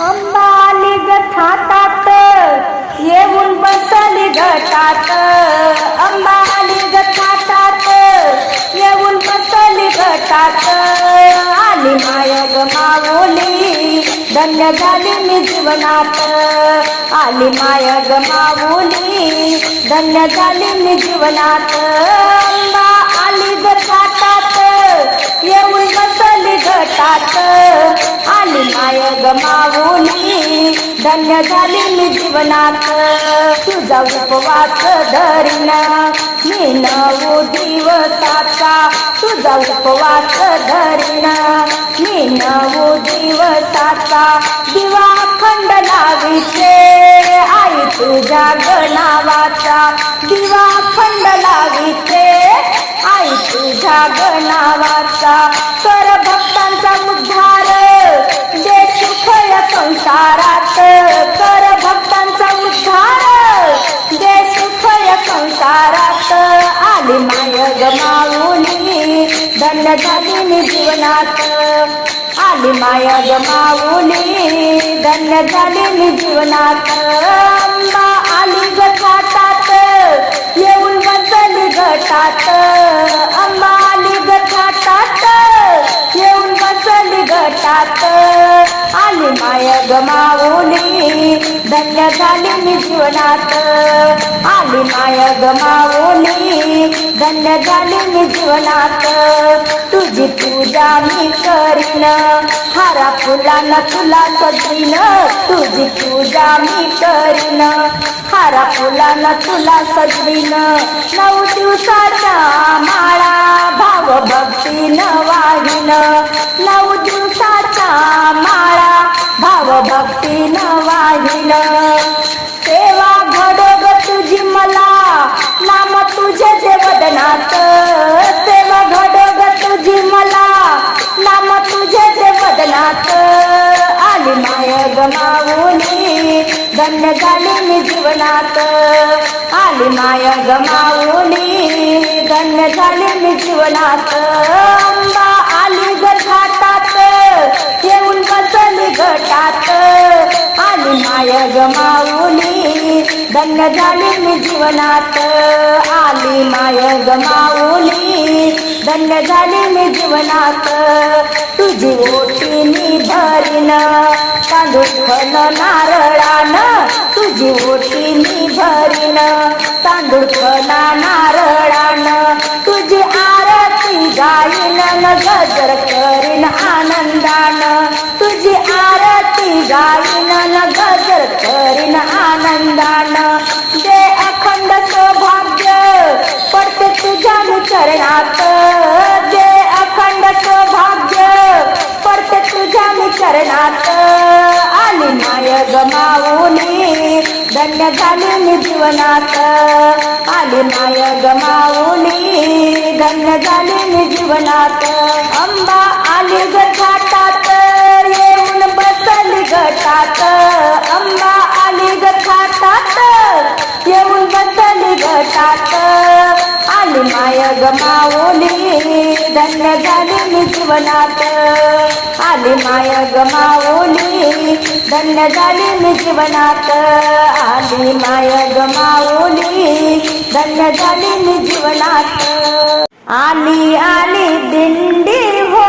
अंबाली गठातात येऊन बसली गटात अंबाली गठातात येऊन बसली गटात आली माय गमावली धन्य झाली मी जीवनात. आली माया गमावली धन्य झाली मी जीवनात. अंबा आली गटात येऊन बसली आली माय गमावली धन्य झाली मी जीवनात. तुझा उपवास धरीन. मी नऊ दिवसाचा तुझा उपवास धरीन. मी नऊ दिवसाचा दिवा खंड लाविते आई तुझ्या गणावाचा दिवा खंड लाविते तुझ्या गणावाचा कर भक्तांचा उद्धार. दे सुख संसारात कर भक्तांचा उद्धार. दे सुख संसारात आली माय गमावली धन्य झाली मी जीवनात आली माय गमावली धन्य झाली मी जीवनात. अंबा आली गटात बसली गटात अंबा आली गटात येऊन बसली गटात. आणि माय गमावली धन्य झाली मी जीवनात. आली माय गमावली धन्य झाली मी जीवनात. तुझी पूजा मी करीन. हारा फुलांना तुला सजवीन तुझी पूजा मी करीन. हारा फुलांना तुला सजवीन नऊ दिवसाचा माळा भाव भक्तीनं वाहिन नऊ दिवसाचा माळा भाव भक्तीनं वाहिन सेवा घडोग तुझी मला नाम तुझे जे वदनात. जीवनात आली माया गमावली धन्य झाली मी जीवनात. अंबा आली गठातात येऊन बसली गटात. आली माया गमावली धन्य झाली मी जीवनात आली माय गमावली धन्य झाली मी जीवनात तुझी ओटी मी भरीन. तांदूळ फल नारळान तुझी ओटी मी भरीन. तांदूळ फल नारळान तुझी आरती गाईन गजर करीन आनंदान. तुझी आरती गाईन गजर करीन आनंदान. दे अखंड सौभाग्य पडते तुझ्या चरणात दे अखंड सौभाग्य पडते तुझ्या चरणात आली माय गमावली धन्य झाली मी जीवनात. आली माय गमावली धन्य झाली मी जीवनात. अंबा आली गठातात गटात अंबा आली गठातात येऊन बसली गटात. आली माय गमावली धन्य झाली मी जीवनात. आली माय गमावली धन्य झाली मी जीवनात. आली माय गमावली धन्य झाली मी जीवनात. आली आली दिंडी हो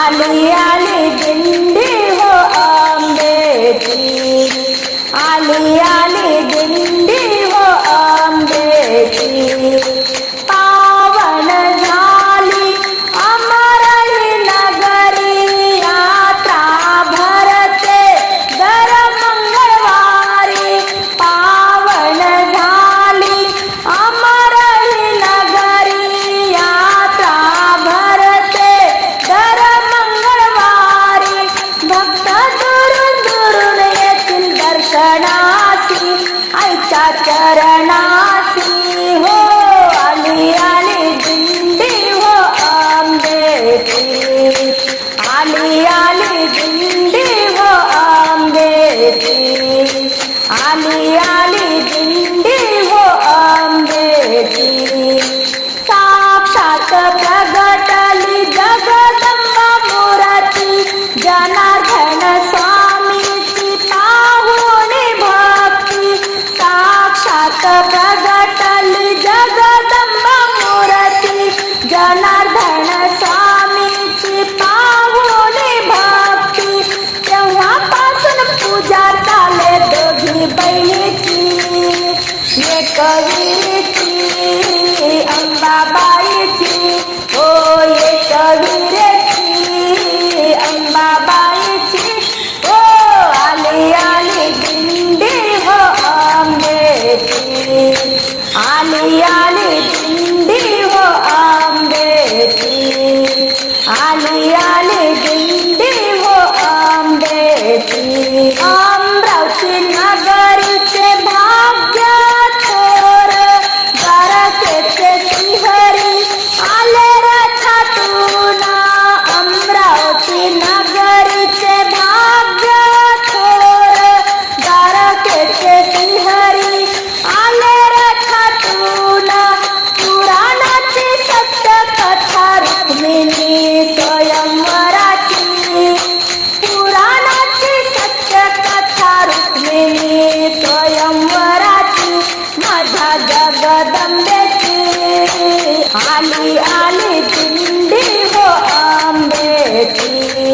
आली आली दिंडी हो आली आली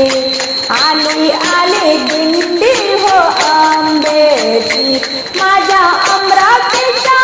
आली आले दिंडी हो आंबेची. माझ्या अमरावतीच्या